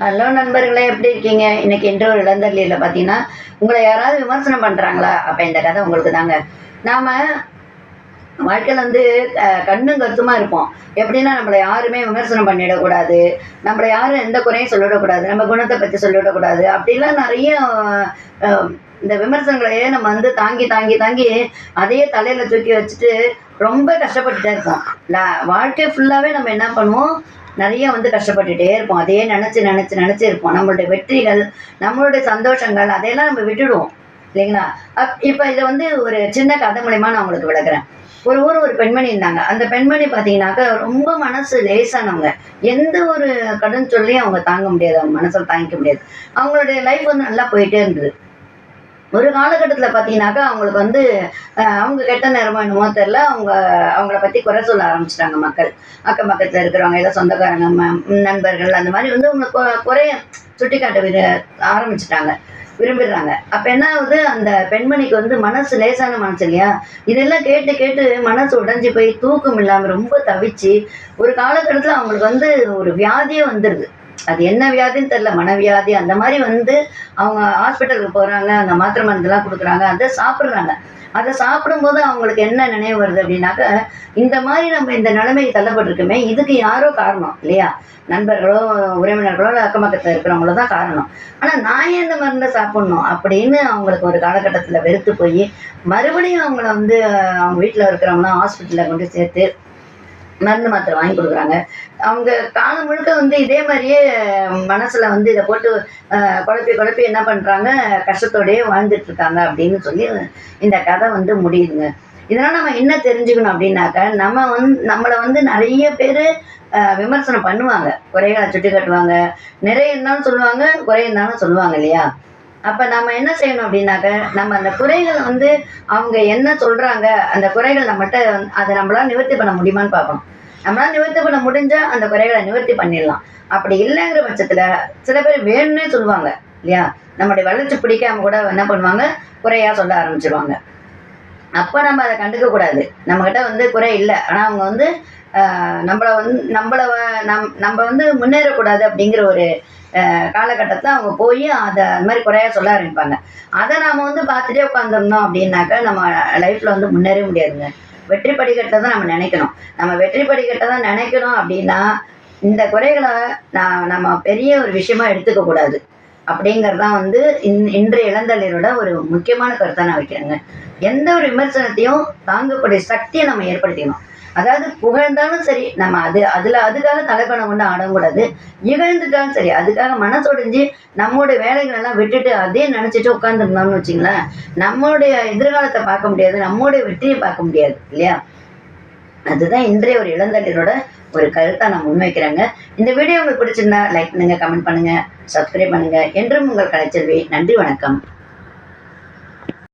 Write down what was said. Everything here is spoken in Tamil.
ஹலோ நண்பர்களே எப்படி இருக்கீங்க? இன்னைக்கு இன்று ஒரு இளந்தள்ளியில் பார்த்தீங்கன்னா உங்களை யாராவது விமர்சனம் பண்ணுறாங்களா அப்போ இந்த கதை உங்களுக்கு தாங்க. நாம் வாழ்க்கையில் வந்து கண்ணும் கருத்துமாக இருப்போம். எப்படின்னா நம்மளை யாருமே விமர்சனம் பண்ணிடக்கூடாது. நம்மளை யாரும் எந்த குறையும் சொல்லிடக்கூடாது. நம்ம குணத்தை பற்றி சொல்லிடக்கூடாது. அப்படிலாம் நிறைய இந்த விமர்சனங்களையே நம்ம வந்து தாங்கி தாங்கி தாங்கி அதையே தலையில் தூக்கி வச்சுட்டு ரொம்ப கஷ்டப்பட்டுட்டே இருக்கோம் வாழ்க்கை ஃபுல்லாகவே நம்ம என்ன பண்ணுவோம்? நிறைய வந்து கஷ்டப்பட்டுட்டே இருப்போம். அதையே நினச்சி நினச்சி நினச்சி இருப்போம். நம்மளுடைய வெற்றிகள் நம்மளுடைய சந்தோஷங்கள் அதையெல்லாம் நம்ம விட்டுடுவோம். இல்லைங்களா? அப் இப்போ இதை வந்து ஒரு சின்ன கதை மூலயமா நான் உங்களுக்கு விளக்குறேன். ஒரு ஊர் ஒரு பெண்மணி இருந்தாங்க. அந்த பெண்மணி பார்த்தீங்கன்னாக்கா ரொம்ப மனசு லேசானவங்க. எந்த ஒரு கடன் சொல்லியும் அவங்க தாங்க முடியாது. அவங்க மனசில் தாங்கிக்க முடியாது. அவங்களுடைய லைஃப் வந்து நல்லா போயிட்டே இருந்தது. ஒரு காலகட்டத்தில் பார்த்தீங்கன்னாக்கா அவங்களுக்கு வந்து அவங்க கெட்ட நேரமோ என்னமோ தெரில. அவங்க அவங்கள பற்றி குறை சொல்ல ஆரம்பிச்சிட்டாங்க மக்கள். அக்கம் பக்கத்தில் இருக்கிறவங்க எல்லாம் சொந்தக்காரங்க நண்பர்கள் அந்த மாதிரி வந்து அவங்க கொ- குறைய சுட்டி காட்ட விரு ஆரம்பிச்சிட்டாங்க. விரும்பிடுறாங்க. அப்போ என்ன ஆகுது? அந்த பெண்மணிக்கு வந்து மனசு லேசான மனசு இல்லையா? இதெல்லாம் கேட்டு கேட்டு மனசு உடஞ்சி போய் தூக்கம் இல்லாமல் ரொம்ப தவிச்சு ஒரு காலகட்டத்தில் அவங்களுக்கு வந்து ஒரு வியாதியே வந்துடுது அது என்ன வியாதின்னு தெரில மனவியாதி அந்த மாதிரி வந்து அவங்க ஹாஸ்பிட்டலுக்கு போகிறாங்க அந்த மாத்திரை மருந்துலாம் கொடுக்குறாங்க அதை சாப்பிட்றாங்க. அதை சாப்பிடும்போது அவங்களுக்கு என்ன நினைவு வருது அப்படின்னாக்க இந்த மாதிரி நம்ம இந்த நிலைமைக்கு தள்ளப்பட்டிருக்குமே இதுக்கு யாரோ காரணம் இல்லையா? நண்பர்களோ உறவினர்களோ அக்கம் பக்கத்தில் இருக்கிறவங்களோ தான் காரணம். ஆனால் நான் ஏன் இந்த மருந்தை சாப்பிட்ணும் அப்படின்னு அவங்களுக்கு ஒரு காலகட்டத்தில் வெறுத்து போய் மறுபடியும் அவங்கள வந்து அவங்க வீட்டில் இருக்கிறவங்களாம் ஹாஸ்பிட்டலில் கொண்டு சேர்த்து மருந்து மாத்திரை வாங்கி கொடுக்குறாங்க. அவங்க காலம் முழுக்க வந்து இதே மாதிரியே மனசில் வந்து இதை போட்டு குழப்பி குழப்பி என்ன பண்ணுறாங்க கஷ்டத்தோடயே வாழ்ந்துட்டு இருக்காங்க அப்படின்னு சொல்லி இந்த கதை வந்து முடியுதுங்க. இதனால் நம்ம என்ன தெரிஞ்சுக்கணும் அப்படின்னாக்க நம்ம வந்து நம்மளை வந்து நிறைய பேர் விமர்சனம் பண்ணுவாங்க. குறைகளை சுட்டி காட்டுவாங்க நிறைய இருந்தாலும் சொல்லுவாங்க குறை இருந்தாலும் சொல்லுவாங்க இல்லையா? அப்போ நம்ம என்ன செய்யணும் அப்படின்னாக்க நம்ம அந்த குறைகள் வந்து அவங்க என்ன சொல்கிறாங்க அந்த குறைகள் நம்மகிட்ட அதை நம்மளால நிவர்த்தி பண்ண முடியுமான்னு பார்க்கணும். நம்மளால நிவர்த்தி பண்ண முடிஞ்சா அந்த குறைகளை நிவர்த்தி பண்ணிடலாம். அப்படி இல்லைங்கிற பட்சத்தில் சில பேர் வேணும்னே சொல்லுவாங்க இல்லையா? நம்மளுடைய வளர்ச்சி பிடிக்காம கூட என்ன பண்ணுவாங்க குறையா சொல்ல ஆரம்பிச்சிருவாங்க. அப்போ நம்ம அதை கண்டுக்கக்கூடாது. நம்மக்கிட்ட வந்து குறை இல்லை. ஆனால் அவங்க வந்து நம்மளை வந்து நம்மளை நம் நம்ம வந்து முன்னேறக்கூடாது அப்படிங்கிற ஒரு காலகட்டத்தில் அவங்க போய் அதை அந்த மாதிரி குறையாக சொல்ல ஆரம்பிப்பாங்க. அதை நாம் வந்து பார்த்துட்டே உட்காந்துருந்தோம் அப்படின்னாக்கா நம்ம லைஃப்பில் வந்து முன்னேற முடியாதுங்க. வெற்றி படிக்கட்டை தான் நம்ம நினைக்கணும். நம்ம வெற்றி படிக்கட்டை தான் நினைக்கணும் அப்படின்னா இந்த குறைகளை நான் நம்ம பெரிய ஒரு விஷயமா எடுத்துக்க கூடாது. அப்படிங்கிறது தான் வந்து இன் இன்றைய இளந்தளிரோட ஒரு முக்கியமான கருத்தை நான் வைக்கிறேங்க. எந்த ஒரு விமர்சனத்தையும் தாங்கக்கூடிய சக்தியை நம்ம ஏற்படுத்திக்கணும். அதாவது புகழ்ந்தாலும் சரி நம்ம அது அதில் அதுக்காக தலைப்பணம் கொண்டு ஆடக்கூடாது. இகழ்ந்துட்டாலும் சரி அதுக்காக மனசொடைஞ்சு நம்மளுடைய வேலைகளெல்லாம் விட்டுட்டு அதே நினச்சிட்டு உட்காந்துருந்தோம்னு வச்சிங்களேன் நம்மளுடைய எதிர்காலத்தை பார்க்க முடியாது நம்மளுடைய வெற்றியை பார்க்க முடியாது இல்லையா? அதுதான் இன்றைய ஒரு இளந்தட்டினோட ஒரு கருத்தை நான் முன்வைக்கிறேங்க. இந்த வீடியோ உங்களுக்கு பிடிச்சிருந்தா லைக் பண்ணுங்க கமெண்ட் பண்ணுங்க சப்ஸ்கிரைப் பண்ணுங்க. என்றும் உங்கள் கலைச்செல்வி நன்றி வணக்கம்.